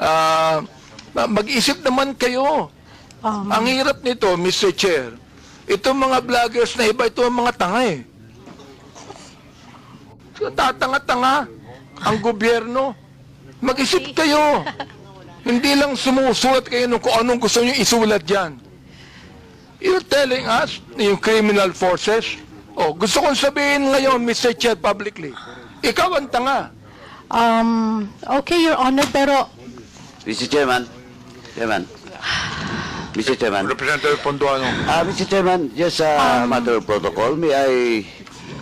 ah, mag-isip naman kayo. Um, Ang hirap nito, Mr. Chair, itong mga vloggers na iba, ito ang mga tanga eh. Tatanga-tanga ang gobyerno. Mag-isip kayo. Hindi lang sumusulat kayo ng kung anong gusto nyo isulat dyan. You're telling us, yung criminal forces, oh, gusto kong sabihin ngayon, Mr. Chair, publicly, ikaw ang tanga. um, okay, Your Honor, pero Mr. Chairman, Chairman, Mr. Chairman, Representative Ponduano. uh, Mr. Chairman, just a matter of protocol, may I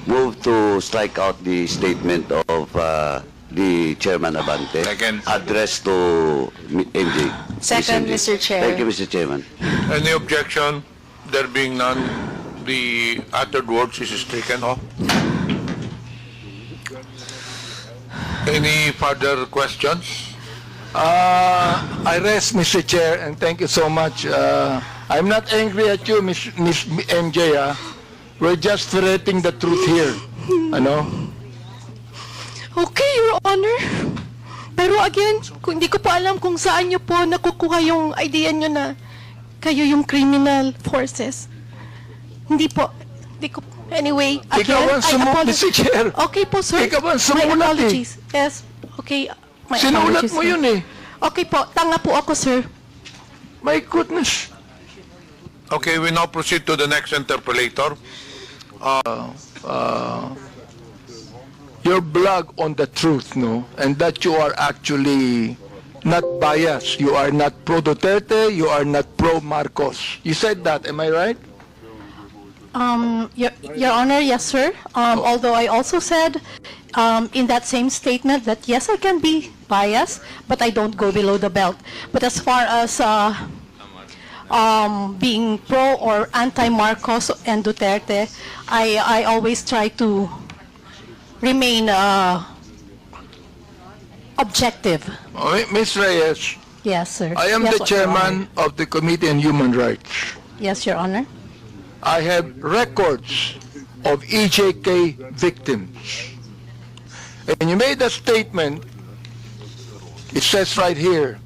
move to strike out the statement of uh, the Chairman Abante Second. addressed to M- MJ. Second, Miss Mr. MJ. Chair. Thank you, Mr. Chairman. Any objection? There being none, the uttered words is stricken off. Any further questions? Uh, I rest, Mr. Chair, and thank you so much. Uh, I'm not angry at you, Miss, Miss MJ. ah. We're just ferreting the truth here. Ano? Okay, Your Honor. Pero again, kung hindi ko po alam kung saan niyo po nakukuha yung idea niyo na kayo yung criminal forces. Hindi po. Hindi ko, anyway, again, Ikaw ang I sumu- apologize. Mr. Chair. Okay po, sir. Ikaw ang My sumulat eh. apologies. Yes. Okay. My Sinulat apologies, mo sir. yun eh. Okay po, tanga po ako, sir. My goodness. Okay, we now proceed to the next interpolator. Your blog on the truth, no? And that you are actually not biased. You are not pro Duterte. You are not pro Marcos. You said that, am I right? Um, Your, Your Honor, yes, sir. Um, although I also said um, in that same statement that yes, I can be biased, but I don't go below the belt. But as far as uh, um, being pro or anti-Marcos and Duterte, I, I always try to remain uh, objective. Oh, Ms. Reyes, Yes, sir. I am Yes, the Your Honor. chairman of the Committee on Human Rights. Yes, Your Honor. I have records of EJK victims. And you made a statement, it says right here,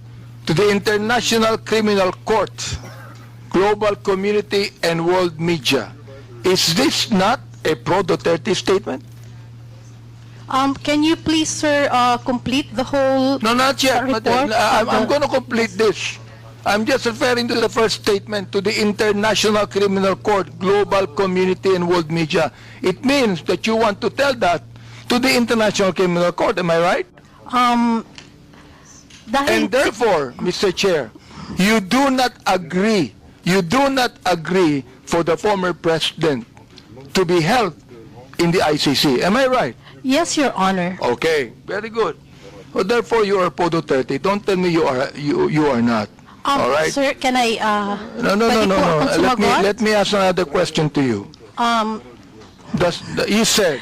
to the International Criminal Court, global community and world media. Is this not a pro-Duterte statement? Um, can you please, sir, uh, complete the whole No, not yet. Not yet. I'm, I'm going to complete this. I'm just referring to the first statement to the International Criminal Court, global community and world media. It means that you want to tell that to the International Criminal Court. Am I right? Um, dahil, And therefore, Mr. Chair, you do not agree, you do not agree for the former president to be held in the ICC. Am I right? yes, Your Honor. Okay, very good. Well, therefore, you are Podo 30. Don't tell me you are you you are not. Um, All right. Sir, can I, uh, No, no, no, pwede no, po no. akong Let me sumagot? let me ask another question to you. Um, Does, you said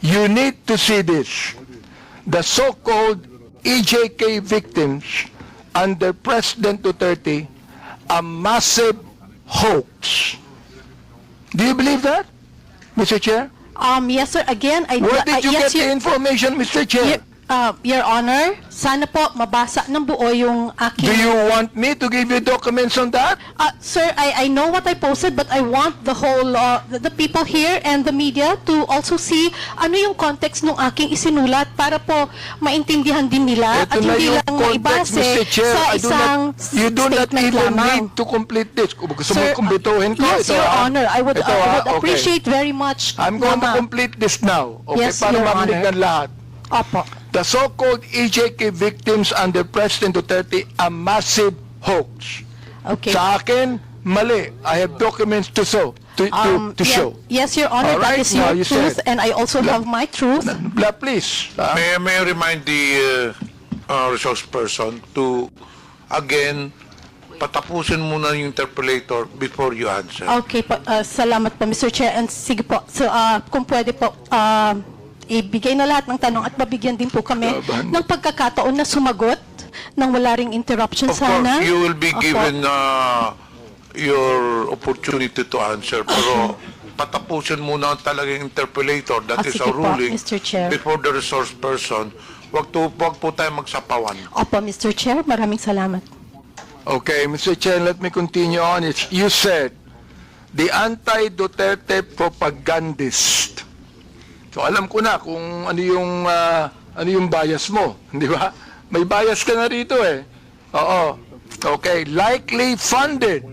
you need to see this. The so-called EJK victims under President Duterte a massive hoax. Do you believe that, Mr. Chair? um, yes, sir, again, I... Where uh, did you yes, get the information, Mr. Chair? Uh, Your Honor, sana po mabasa ng buo yung aking... Do you want me to give you documents on that? Uh, sir, I, I know what I posted, but I want the whole, uh, the, the people here and the media to also see ano yung context ng aking isinulat para po maintindihan din nila Ito at hindi lang context, maibase Mr. Chair. sa I do isang not, you do not statement even lamang. need to complete this. Kung gusto mo Sir, kumbituhin ko, yes, ito Your ah. Honor, I would, Ito, I ah, would okay. appreciate very much. I'm going to complete this now. Okay, Yes, para Your marinig Honor. ng lahat. Opo. The so-called EJK victims under President Duterte, a massive hoax. Okay. Sa akin, mali. I have documents to show. To, to, Um, to ye- show. Yes, Your Honor, All right, that is your you truth, said. and I also have my truth. Bla, please. ah. May, may I remind the uh, uh, resource person to, again, patapusin muna yung interpolator before you answer. Okay po, uh, salamat po Mr. Chair and sige po, so, uh, kung pwede po, uh, ibigay na lahat ng tanong at mabigyan din po kami Laban. ng pagkakataon na sumagot nang wala ring interruption Of sana. course, you will be Opo. given uh, your opportunity to answer. Pero patapusin muna ang talagang interpolator. That Ah, is sige a po, ruling Mr. Chair. before the resource person wag, to, wag po tayo magsapawan. Opo, Mr. Chair, maraming salamat. Okay, Mr. Chen, let me continue on. It's, you said, the anti-Duterte propagandist. So alam ko na kung ano yung ah, ano yung bias mo, di ba? May bias ka na rito eh. Oo. Okay, likely funded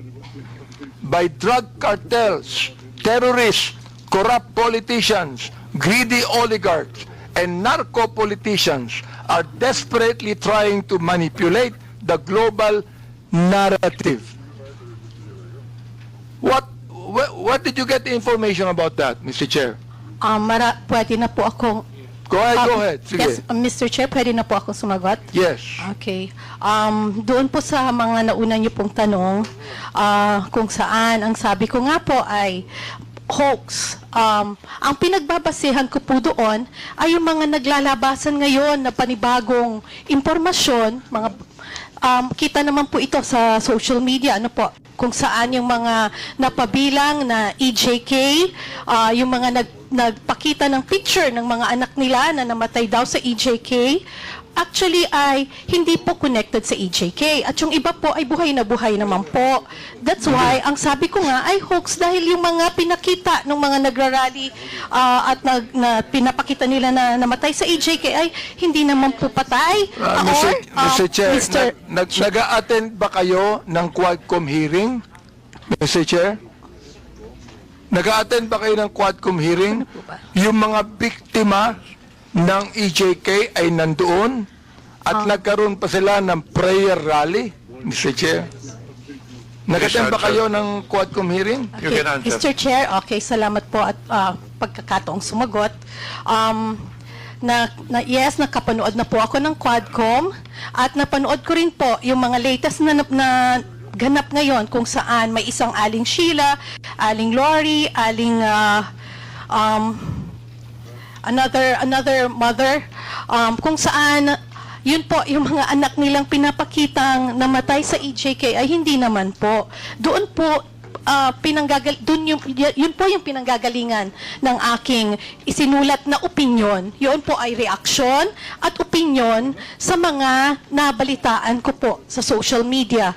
by drug cartels, terrorists, corrupt politicians, greedy oligarchs, and narco politicians are desperately trying to manipulate the global narrative. What wh- what did you get the information about that, Mr. Chair? Um, mara, pwede na po akong... Go ahead, go Um, ahead. Sige. Yes, uh, Mr. Chair, pwede na po akong sumagot? Yes. Okay. Um, doon po sa mga nauna niyo pong tanong, ah, kung saan, ang sabi ko nga po ay hoax. Um, ang pinagbabasehan ko po doon ay yung mga naglalabasan ngayon na panibagong impormasyon, mga um, kita naman po ito sa social media, ano po, kung saan yung mga napabilang na EJK, ah, yung mga nag, nagpakita ng picture ng mga anak nila na namatay daw sa EJK, actually ay hindi po connected sa EJK. At yung iba po ay buhay na buhay naman po. That's why, ang sabi ko nga ay hoax dahil yung mga pinakita ng mga nagrarally ah, at nag, na pinapakita nila na namatay sa EJK ay hindi naman po patay. Uh, Or, Mr. um, Mr. Chair, Mr. nag, nag, attend ba kayo ng Quadcom hearing? Mr. Chair? Nag-attend ba kayo ng Quadcom hearing? Yung mga biktima ng EJK ay nandoon at nagkaroon pa sila ng prayer rally, Mr. Chair. Nag-attend ba kayo ng Quadcom hearing? You Okay, can answer. Mr. Chair, okay, salamat po at ah, pagkakataong sumagot. Um, na, na, yes, nakapanood na po ako ng Quadcom at napanood ko rin po yung mga latest na, na ganap ngayon kung saan may isang aling Sheila, aling Lori, aling ah, um, another another mother um, kung saan yun po yung mga anak nilang pinapakitang namatay sa EJK ay hindi naman po. Doon po ah, pinanggagal doon yung yun po yung pinanggagalingan ng aking isinulat na opinion yun po ay reaksyon at opinion sa mga nabalitaan ko po sa social media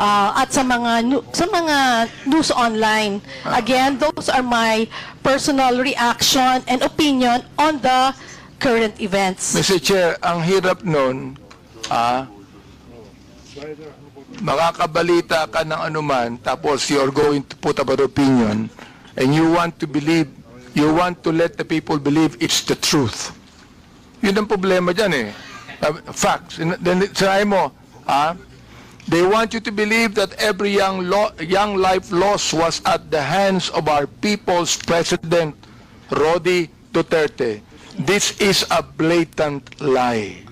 Ah, at sa mga sa mga news online. Again, those are my personal reaction and opinion on the current events. Mr. Chair, ang hirap nun, ah, makakabalita ka ng anuman, tapos you're going to put up an opinion, and you want to believe, you want to let the people believe it's the truth. Yun ang problema dyan eh. Uh, Facts. Then sinabi mo, ah, they want you to believe that every young, lo- young life lost was at the hands of our people's president, Rodi Duterte. This is a blatant lie.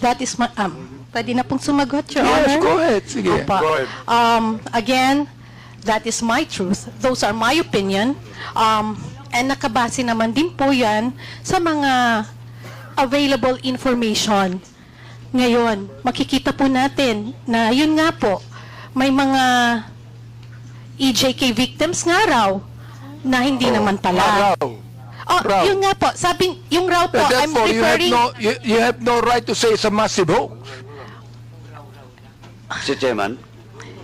That is my um pwede na pong sumagot, Your Yes, Honor. go ahead. Sige. Opa. Go ahead. Um, again, that is my truth. Those are my opinion. Um, and nakabase naman din po yan sa mga available information. Ngayon, makikita po natin na yun nga po, may mga EJK victims nga raw na hindi naman pala. Araw. Oh, raw. yun nga po, sabi, yung raw po, I'm Therefore, you have referring... no, you, you have no right to say it's a massive hoax. Mr. Chairman,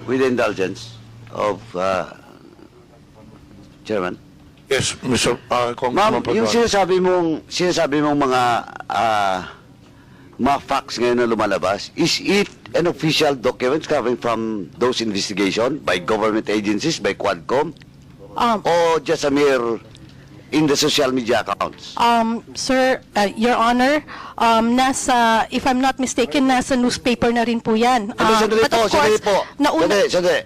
with the indulgence of uh, Chairman. Yes, Mr. Uh, Ma'am, Congressman yung Paduan. sinasabi mong sinasabi mong mga ah, mga facts ngayon na lumalabas, is it an official document coming from those investigation by government agencies, by Quadcom, Um, or just a mere in the social media accounts? Um, sir, uh, Your Honor, um, nasa, if I'm not mistaken, nasa newspaper na rin po yan. Ah, sandali but po, of sandali course, po. nauna, Sandali, sandali.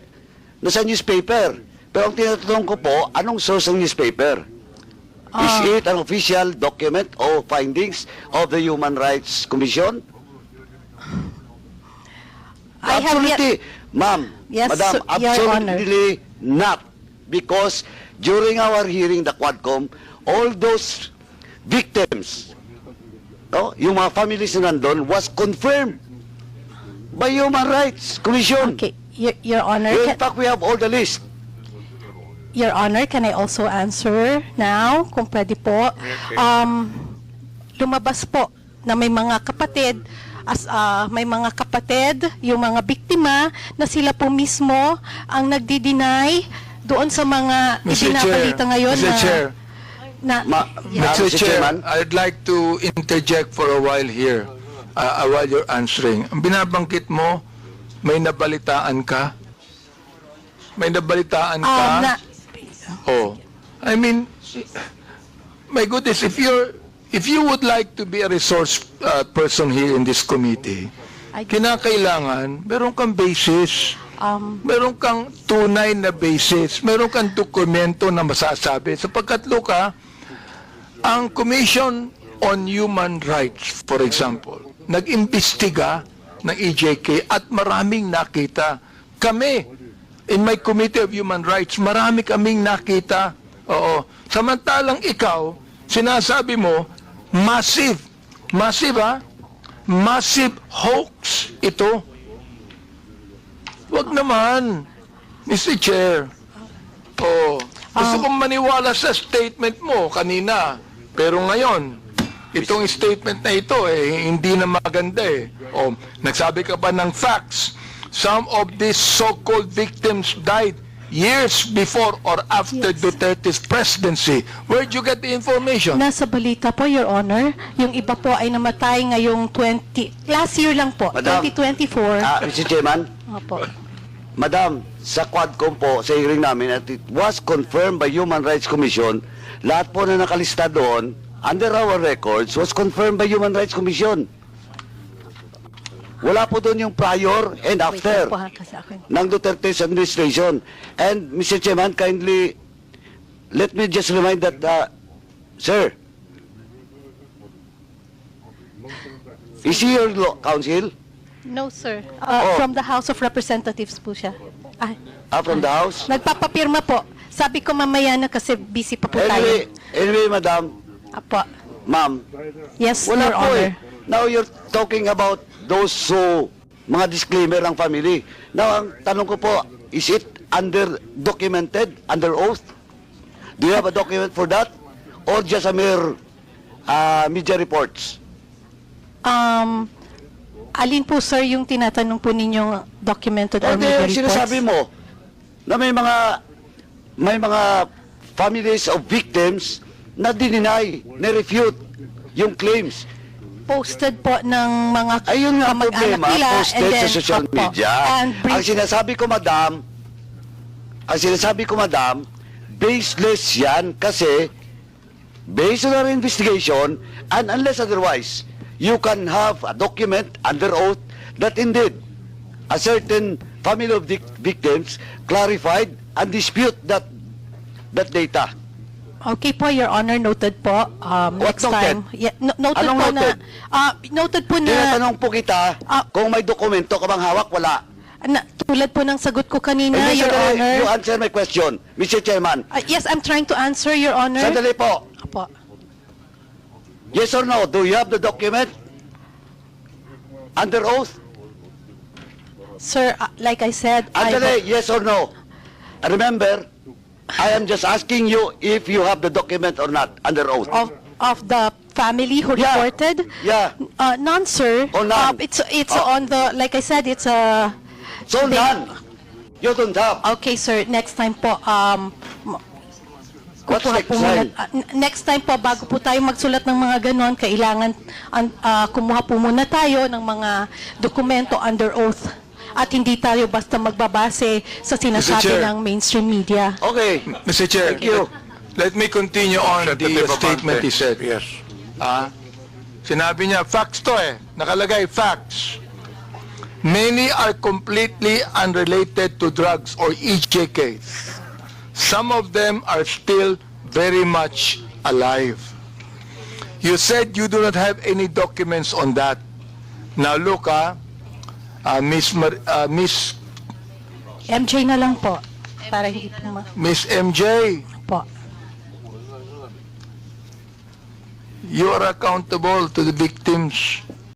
Nasa newspaper. Pero ang tinatanong ko po, anong source ng newspaper? Is Ah. it an official document or findings of the Human Rights Commission? I Absolutely, ma'am, Yes, madam, Honor. absolutely not. Because during our hearing, the Quadcom, all those victims, no, yung mga families na nandun, was confirmed by Human Rights Commission. okay, Your, Your Honor, In fact, we have all the list. Your Honor, can I also answer now, kung pwede po? Um, lumabas po na may mga kapatid as ah, may mga kapatid, yung mga biktima na sila po mismo ang nagdi-deny doon sa mga ibinabalita ngayon Mr. na Chair, na Ma- Yeah. Mr. Mr. Chair, Chairman. I'd like to interject for a while here, uh, while you're answering. Ang binabanggit mo, may nabalitaan ka? May nabalitaan ka? um, na Oh, I mean, my goodness, if you're, if you would like to be a resource uh, person here in this committee, I- kinakailangan, meron kang basis, um, meron kang tunay na basis, meron kang dokumento na masasabi. Sapagkat, Luka, ang Commission on Human Rights, for example, nag-imbestiga ng EJK at maraming nakita. Kami, in my Committee of Human Rights, marami kaming nakita. Oo. Samantalang ikaw, sinasabi mo, massive, massive ha? Massive hoax ito. Wag naman, Mr. Chair. Oh, gusto kong maniwala sa statement mo kanina. Pero ngayon, itong statement na ito eh hindi na maganda eh. Oh, nagsabi ka pa ng facts. Some of these so-called victims died years before or after Yes. Duterte's presidency. Where'd you get the information? Nasa balita po, Your Honor, yung iba po ay namatay ngayong 20, last year lang po, Madam. 2024. Ah, Mr. Chairman, Opo. Madam, sa Quadcom po, sa hearing namin, at it was confirmed by Human Rights Commission, lahat po na nakalista doon, under our records, was confirmed by Human Rights Commission. Wala po doon yung prior and after ng Duterte's administration. And Mr. Chairman, kindly, let me just remind that, uh, sir, is he your law counsel? No, sir. Uh, Oh. From the House of Representatives po siya. Ay, Ah, from the House? nagpapapirma po. Sabi ko mamaya na kasi busy pa po Anyway, tayo. anyway, madam, Apo. ma'am, Yes, Wala Your po Honor. eh. Now you're talking about those who, mga disclaimer ng family. Now, ang tanong ko po, is it under documented, under oath? Do you have a document for that? Or just a mere uh, media reports? Um, alin po, sir, yung tinatanong po ninyong documented or media reports? sinasabi mo na may mga may mga families of victims na dininay, na-refute yung claims. Posted po ng mga Ayun nga ang kamag-anak problema, nila. posted sa social opo, media. And Ang sinasabi ko, madam, ang sinasabi ko, madam, baseless yan kasi based on our investigation and unless otherwise, you can have a document under oath that indeed a certain family of vic- victims clarified and dispute that that data. Okay po, Your Honor, noted po. Um, What next time. noted? Yeah, no- noted Anong po noted? na, ah, noted po na, Tinatanong po kita Ah. kung may dokumento ka bang hawak, wala. na, tulad po ng sagot ko kanina, Hindi, Your sandali, Honor. You answer my question, Mr. Chairman. Ah, yes, I'm trying to answer, Your Honor. Sandali po. Apo. Yes or no? Do you have the document? Under oath? Sir, ah, like I said, I Andale, yes or no? Remember, I am just asking you if you have the document or not under oath. of of the family who Yeah. reported? Yeah. Uh, none, sir. Oh, none. Uh, it's it's Oh. on the like I said, it's a. So they- none. You don't have. Okay, sir. Next time po, um, m- What's kukuha next po muna- time? ah, n- next time po, bago po tayo magsulat ng mga ganon, kailangan an- ah, kumuha po muna tayo ng mga dokumento under oath. At hindi tayo basta magbabase sa sinasabi Chair. ng mainstream media. Okay. Mr. Chair, Thank you. let me continue on the Representative statement Abante. he said. Yes. Ah, sinabi niya, facts to eh. Nakalagay, facts. Many are completely unrelated to drugs or EJK. Some of them are still very much alive. You said you do not have any documents on that. Now look, ah, uh, Miss, Mar- uh, Miss, MJ na lang po. Para hindi po ma- Miss MJ, po. you are accountable to the victims